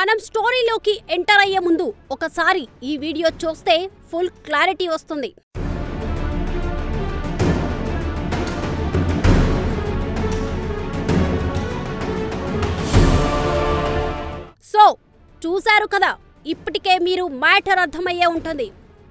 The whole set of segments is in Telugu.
మనం స్టోరీలోకి ఎంటర్ అయ్యే ముందు ఒకసారి ఈ వీడియో చూస్తే ఫుల్ క్లారిటీ వస్తుంది. సో చూశారు కదా ఇప్పటికే మీరు మ్యాటర్ అర్థమయ్యే ఉంటుంది.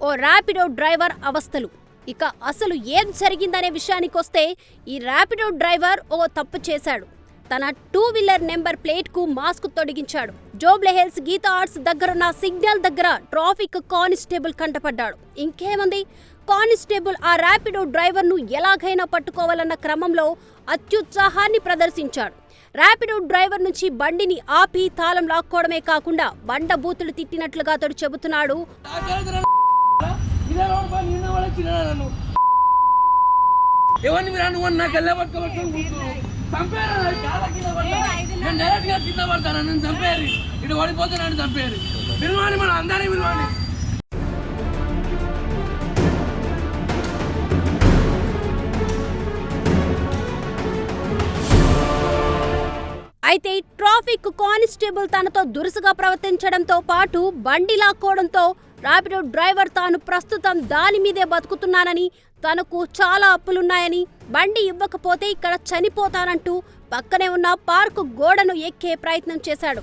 ఓ ర్యాపిడో డ్రైవర్ అవస్థలు. ఇక అసలు ఏం జరిగిందనే విషయానికొస్తే ఈ ర్యాపిడో డ్రైవర్ ఓ తప్పు చేశాడు. తన టూ వీలర్ నెంబర్ ప్లేట్కు మాస్క్ తొడిగించాడు. జోబ్లెహెల్స్ గీతా ఆర్ట్స్ దగ్గరున్న సిగ్నల్ దగ్గర ట్రాఫిక్ కానిస్టేబుల్ కంటపడ్డాడు. ఇంకేముంది? కానిస్టేబుల్ ఆ ర్యాపిడో డ్రైవర్ను ఎలాగైనా పట్టుకోవాలన్న క్రమంలో అత్యుత్సాహాన్ని ప్రదర్శించాడు. ర్యాపిడో డ్రైవర్ నుంచి బండిని ఆపి తాళం లాక్కోవడమే కాకుండా బండ బూతులు తిట్టినట్లుగా అతడు చెబుతున్నాడు. ఎవరిని మీరు అనుకోని నాకు వెళ్ళే పట్టుకోబట్టుకొని చంపేరు. నేను డైరెక్ట్గా కింద పడతాను నేను చంపేరు. ఇటు ఓడిపోతున్నాను చంపేరు. పిలవాలి మనం అందరినీ పిలవాలి అయితే ట్రాఫిక్ కానిస్టేబుల్ తనతో దురుసుగా ప్రవర్తించడంతో పాటు బండి లాక్కోవడంతో ర్యాపిడో డ్రైవర్ తాను ప్రస్తుతం దాని మీదే బతుకుతున్నానని తనకు చాలా అప్పులున్నాయని బండి ఇవ్వకపోతే ఇక్కడ చనిపోతానంటూ పక్కనే ఉన్న పార్కు గోడను ఎక్కే ప్రయత్నం చేశాడు.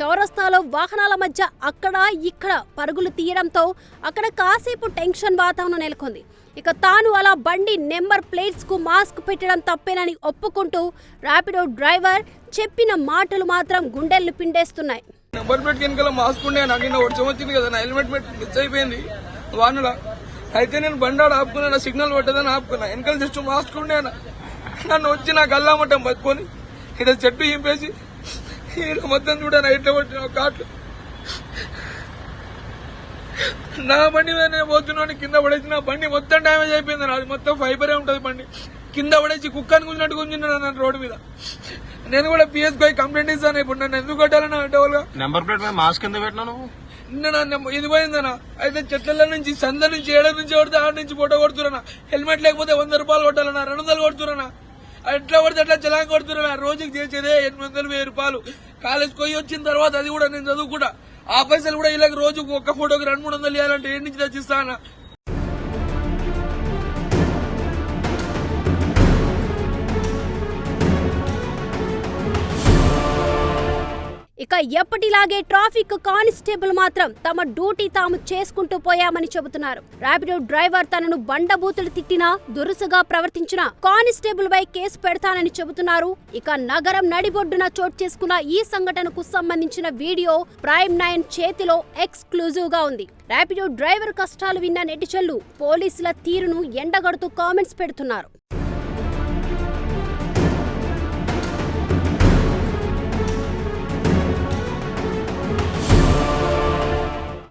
చౌరస్తాలో వాహనాల మధ్య అక్కడ ఇక్కడ పరుగులు తీయడంతో అక్కడ కాసేపు టెన్షన్ వాతావరణం నెలకొంది. ఇక తాను అలా బండి నెంబర్ ప్లేట్స్కు మాస్క్ పెట్టడం తప్పేనని ఒప్పుకుంటూ ర్యాపిడో డ్రైవర్ చెప్పిన మాటలు మాత్రం గుండెల్ని పిండేస్తున్నాయి. నెంబర్ ప్లేట్ వెనకాల మాస్క్ ఉండే నాకు నిన్న వర్షం వచ్చింది కదా నా హెల్మెట్ పెట్టి మిస్ అయిపోయింది. వానడా అయితే నేను బండాడు ఆపుకున్నా నా సిగ్నల్ పట్టదని ఆపుకున్నా. వెనకాల జస్ట్ మాస్క్ ఉండే నన్ను వచ్చి నా గల్లామట్టం పట్టుకొని ఇక్కడ చెట్టు ఇంపేసి ఈయన మొత్తం చూడాను ఇట్లా పట్టిన కాట్లు. నా బండి మీద నేను పోతున్నాను కింద పడేసి నా బండి మొత్తం డ్యామేజ్ అయిపోయింది అది మొత్తం ఫైబరే ఉంటుంది బండి. కింద పడేసి కుక్కని గుంజినట్టు గుంజిన్నాను నన్ను రోడ్డు మీద. నేను కూడా పిఎస్ కంప్లైంట్ ఇస్తాను ఇప్పుడు. నన్ను ఎందుకు కొట్టాలని అంటే నెంబర్ ప్లేట్ మీద మాస్క్ ఎందుకు పెట్టినా నువ్వు? నిన్న నా నెంబ- ఇది పోయిందనా అయితే చెట్ల నుంచి సంద నుంచి ఏడ నుంచి కొడితే ఆడ నుంచి ఫోటో కొడుతున్నా హెల్మెట్ లేకపోతే వంద రూపాయలు కొట్టాలన్నా రెండు వందలు కొడుతున్నా ఎట్లా కొడితే అట్లా చలాన్ కొడుతున్నా రోజుకి చేసేదే ఎనిమిది వందలు వెయ్యి రూపాయలు. కాలేజ్ పోయి వచ్చిన తర్వాత అది కూడా నేను చదువుకుంటా. ఆ పైసలు కూడా ఇలాగ రోజుకు ఒక్క ఫోటోకి రెండు మూడు వందలు ఇవ్వాలంటే ఏడు నుంచి తెచ్చిస్తానా ఇక ఎప్పటిలాగే ట్రాఫిక్ కానిస్టేబుల్ మాత్రం తమ డ్యూటీ తాము చేసుకుంటూ పోయామని చెబుతున్నారు. ర్యాపిడో డ్రైవర్ తనను బండబూతులు తిట్టినా దురుసుగా ప్రవర్తించిన కానిస్టేబుల్ పై కేసు పెడతానని చెబుతున్నారు. ఇక నగరం నడిబొడ్డున చోటు చేసుకున్న ఈ సంఘటనకు సంబంధించిన వీడియో ప్రైమ్ నైన్ చేతిలో ఎక్స్క్లూజివ్గా ఉంది. ర్యాపిడో డ్రైవర్ కష్టాలు విన్న నెటిజన్లు పోలీసుల తీరును ఎండగడుతూ కామెంట్స్ పెడుతున్నారు.